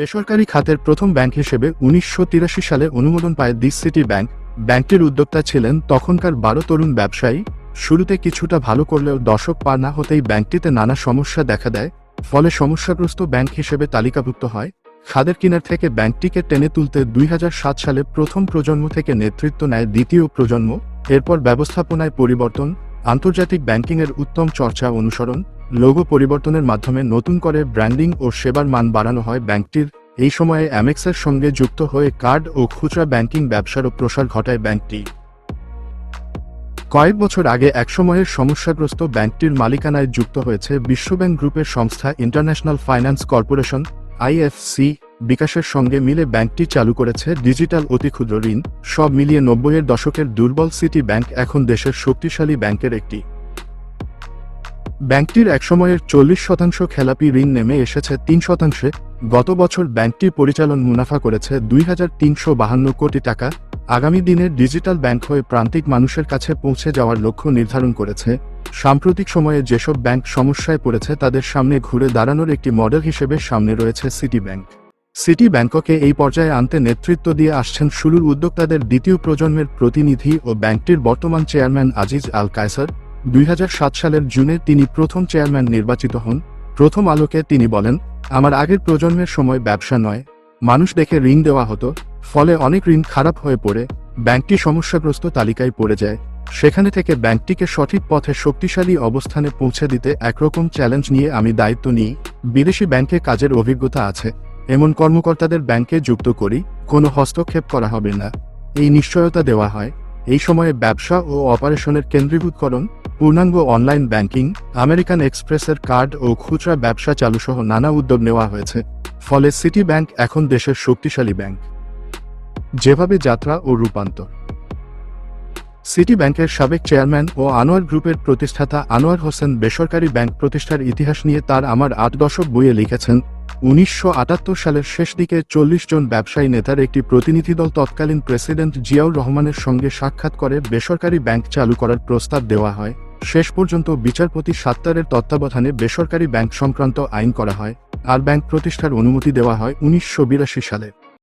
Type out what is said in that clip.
বেসরকারি খাতের প্রথম ব্যাংক হিসেবে উনিশশো তিরাশি সালে অনুমোদন পায় দিস সিটি ব্যাংক। ব্যাংকটির উদ্যোক্তা ছিলেন তখনকার বারো তরুণ ব্যবসায়ী। শুরুতে কিছুটা ভালো করলেও দশক পার না হতেই ব্যাংকটিতে নানা সমস্যা দেখা দেয়, ফলে সমস্যাগ্রস্ত ব্যাংক হিসেবে তালিকাভুক্ত হয়। খাদের কিনার থেকে ব্যাংকটিকে টেনে তুলতে দুই হাজার সাত সালে প্রথম প্রজন্ম থেকে নেতৃত্ব নেয় দ্বিতীয় প্রজন্ম। এরপর ব্যবস্থাপনায় পরিবর্তন, আন্তর্জাতিক ব্যাংকিংয়ের উত্তম চর্চা অনুসরণ লোগো পরিবর্তনের মাধ্যমে নতুন করে ব্র্যান্ডিং ও সেবার মান বাড়ানো হয় ব্যাংকটির। এই সময়ে অ্যামেক্সের সঙ্গে যুক্ত হয়ে কার্ড ও খুচরা ব্যাংকিং ব্যবসারও প্রসার ঘটায় ব্যাংকটি। কয়েক বছর আগে একসময়ের সমস্যাগ্রস্ত ব্যাংকটির মালিকানায় যুক্ত হয়েছে বিশ্বব্যাংক গ্রুপের সংস্থা ইন্টারন্যাশনাল ফাইন্যান্স কর্পোরেশন, আইএফসি। বিকাশের সঙ্গে মিলে ব্যাংকটি চালু করেছে ডিজিটাল অতি ক্ষুদ্র ঋণ। সব মিলিয়ে নব্বইয়ের দশকের দুর্বল সিটি ব্যাংক এখন দেশের শক্তিশালী ব্যাংকের একটি। ব্যাংকটির একসময়ের চল্লিশ শতাংশ খেলাপি ঋণ নেমে এসেছে তিন শতাংশে। গত বছর ব্যাংকটি পরিচালন মুনাফা করেছে দুই কোটি টাকা। আগামী দিনে ডিজিটাল ব্যাংক হয়ে প্রান্তিক মানুষের কাছে পৌঁছে যাওয়ার লক্ষ্য নির্ধারণ করেছে। সাম্প্রতিক সময়ে যেসব ব্যাংক সমস্যায় পড়েছে তাদের সামনে ঘুরে দাঁড়ানোর একটি মডেল হিসেবে সামনে রয়েছে সিটি ব্যাংক সিটি ব্যাংককে এই পর্যায়ে আনতে নেতৃত্ব দিয়ে আসছেন শুরুর উদ্যোক্তাদের দ্বিতীয় প্রজন্মের প্রতিনিধি ও ব্যাংকটির বর্তমান চেয়ারম্যান আজিজ আল কায়সার। দুই হাজার সাত সালের জুনে তিনি প্রথম চেয়ারম্যান নির্বাচিত হন। প্রথম আলোকে তিনি বলেন, আমার আগের প্রজন্মের সময় ব্যবসা নয়। মানুষ দেখে ঋণ দেওয়া হতো, ফলে অনেক ঋণ খারাপ হয়ে পড়ে। ব্যাংকটি সমস্যাগ্রস্ত তালিকায় পড়ে যায়। সেখানে থেকে ব্যাংকটিকে সঠিক পথে শক্তিশালী অবস্থানে পৌঁছে দিতে একরকম চ্যালেঞ্জ নিয়ে আমি দায়িত্ব নিই। বিদেশি ব্যাংকে কাজের অভিজ্ঞতা আছে। এমন কর্মকর্তাদের ব্যাংকে যুক্ত করি, কোনো হস্তক্ষেপ করা হবে না। এই নিশ্চয়তা দেওয়া হয়। এই সময়ে ব্যবসা ও অপারেশনের কেন্দ্রীভূতকরণ, পূর্ণাঙ্গ অনলাইন ব্যাংকিং, আমেরিকান এক্সপ্রেসের কার্ড ও খুচরা ব্যবসা চালুসহ নানা উদ্যোগ নেওয়া হয়েছে। ফলে সিটি ব্যাংক এখন দেশের শক্তিশালী ব্যাংক। যেভাবে যাত্রা ও রূপান্তর। সিটি ব্যাংকের সাবেক চেয়ারম্যান ও আনোয়ার গ্রুপের প্রতিষ্ঠাতা আনোয়ার হোসেন বেসরকারি ব্যাংক প্রতিষ্ঠার ইতিহাস নিয়ে তার আমার আট দশক বইয়ে লিখেছেন উনিশশো আটাত্তর সালের শেষ দিকে চল্লিশ জন ব্যবসায়ী নেতার একটি প্রতিনিধি দল তৎকালীন প্রেসিডেন্ট জিয়াউর রহমানের সঙ্গে সাক্ষাৎ করে বেসরকারি ব্যাংক চালু করার প্রস্তাব দেওয়া হয়। শেষ পর্যন্ত বিচারপতি সাত্তারের তত্ত্বাবধানে বেসরকারি ব্যাংক সংক্রান্ত আইন করা হয়, আর ব্যাংক প্রতিষ্ঠার অনুমতি দেওয়া হয় উনিশশো বিরাশি সালে।